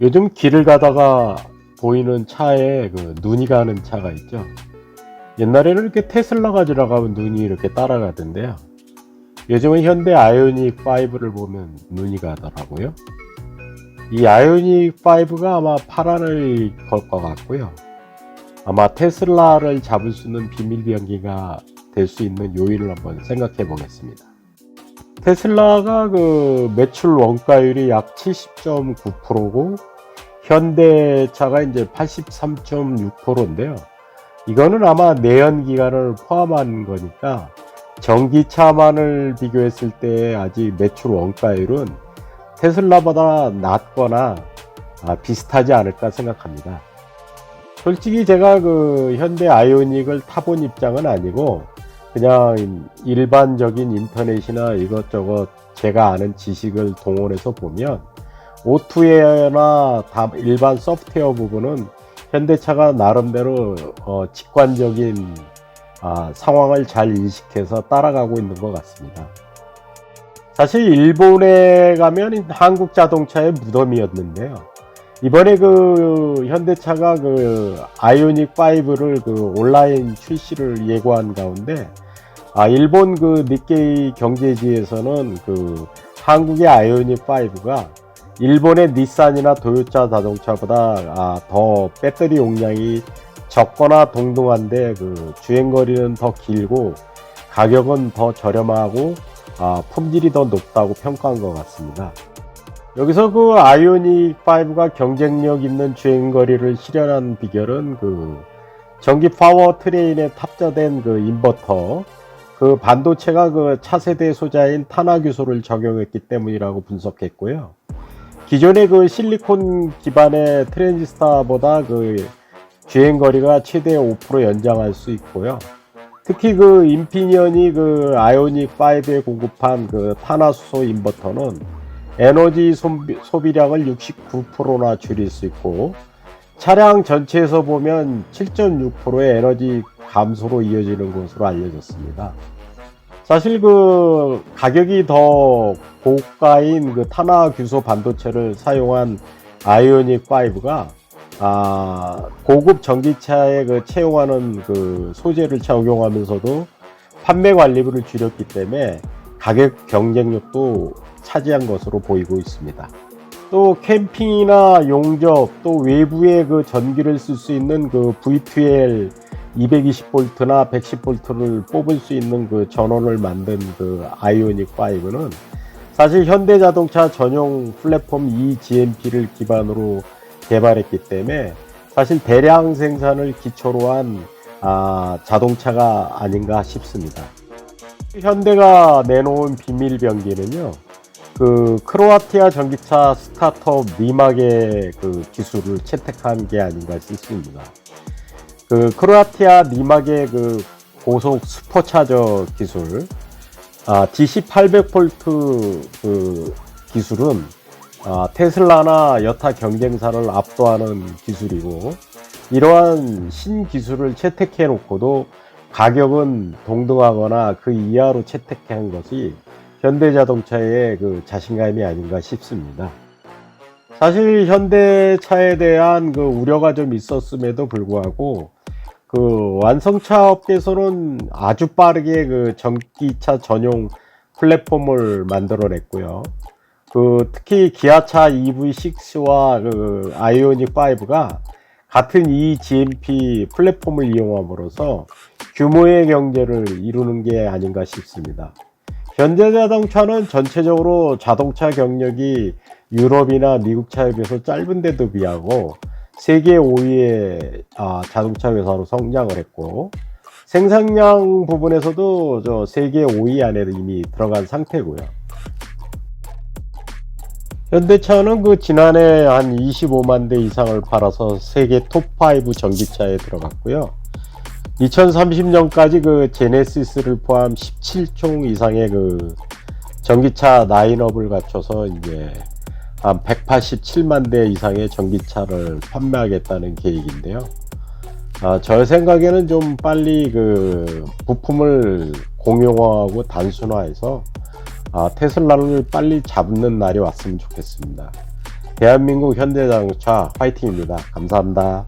요즘 길을 가다가 보이는 차에 그 눈이 가는 차가 있죠. 옛날에는 이렇게 테슬라가 지나가면 눈이 이렇게 따라가던데요. 요즘은 현대 아이오닉 5를 보면 눈이 가더라고요. 이 아이오닉 5가 아마 파란을 걸 것 같고요. 아마 테슬라를 잡을 수 있는 비밀 병기가 될 수 있는 요인을 한번 생각해 보겠습니다. 테슬라가 그 매출 원가율이 약 70.9%고 현대차가 이제 83.6%인데요. 이거는 아마 내연 기간을 포함한 거니까 전기차만을 비교했을 때 아직 매출 원가율은 테슬라보다 낮거나 아, 비슷하지 않을까 생각합니다. 솔직히 제가 그 현대 아이오닉을 타본 입장은 아니고 그냥 일반적인 인터넷이나 이것저것 제가 아는 지식을 동원해서 보면 오투웨어나 다 일반 소프트웨어 부분은 현대차가 나름대로 어, 직관적인 아, 상황을 잘 인식해서 따라가고 있는 것 같습니다. 사실 일본에 가면 한국 자동차의 무덤이었는데요. 이번에 그 현대차가 그 아이오닉 5를 그 온라인 출시를 예고한 가운데 아 일본 그 니케이 경제지에서는 그 한국의 아이오닉 5가 일본의 닛산이나 도요타 자동차보다 아, 더 배터리 용량이 적거나 동등한데 그 주행 거리는 더 길고 가격은 더 저렴하고 아, 품질이 더 높다고 평가한 것 같습니다. 여기서 그 아이오닉 5가 경쟁력 있는 주행 거리를 실현한 비결은 그 전기 파워 트레인에 탑재된 그 인버터 그 반도체가 그 차세대 소자인 탄화 규소를 적용했기 때문이라고 분석했고요. 기존의 그 실리콘 기반의 트랜지스타보다 그 주행 거리가 최대 5% 연장할 수 있고요. 특히 그 인피니언이 그 아이오닉 5에 공급한 그 탄화수소 인버터는 에너지 소비, 소비량을 69%나 줄일 수 있고 차량 전체에서 보면 7.6%의 에너지 감소로 이어지는 것으로 알려졌습니다. 사실 그 가격이 더 고가인 그 탄화 규소 반도체를 사용한 아이오닉 5가 아, 고급 전기차에 그 채용하는 그 소재를 적용하면서도 판매 관리비를 줄였기 때문에 가격 경쟁력도 차지한 것으로 보이고 있습니다. 또 캠핑이나 용접 또 외부에 그 전기를 쓸 수 있는 그 V2L 220V나 110V를 뽑을 수 있는 그 전원을 만든 그 아이오닉 5는 사실 현대자동차 전용 플랫폼 eGMP를 기반으로 개발했기 때문에 사실 대량 생산을 기초로 한 아, 자동차가 아닌가 싶습니다. 현대가 내놓은 비밀 병기는요. 그 크로아티아 전기차 스타트업 니막의 그 기술을 채택한 게 아닌가 싶습니다. 그 크로아티아 니막의 그 고속 슈퍼차저 기술, 아, DC 800V 그 기술은 아, 테슬라나 여타 경쟁사를 압도하는 기술이고 이러한 신기술을 채택해 놓고도 가격은 동등하거나 그 이하로 채택한 것이 현대자동차의 그 자신감이 아닌가 싶습니다. 사실 현대차에 대한 그 우려가 좀 있었음에도 불구하고 그 완성차 업계에서는 아주 빠르게 그 전기차 전용 플랫폼을 만들어냈고요. 그 특히 기아차 EV6와 그 아이오닉 5가 같은 이 GMP 플랫폼을 이용함으로써 규모의 경제를 이루는 게 아닌가 싶습니다. 현대자동차는 전체적으로 자동차 경력이 유럽이나 미국 차에 비해서 짧은데도 비하고 세계 5위의 아, 자동차 회사로 성장을 했고 생산량 부분에서도 저 세계 5위 안에 이미 들어간 상태고요. 현대차는 그 지난해 한 25만 대 이상을 팔아서 세계 톱5 전기차에 들어갔고요. 2030년까지 그 제네시스를 포함 17종 이상의 그 전기차 라인업을 갖춰서 이제 한 187만 대 이상의 전기차를 판매하겠다는 계획인데요. 아, 저 생각에는 좀 빨리 그 부품을 공용화하고 단순화해서 아, 테슬라를 빨리 잡는 날이 왔으면 좋겠습니다. 대한민국 현대자동차 화이팅입니다. 감사합니다.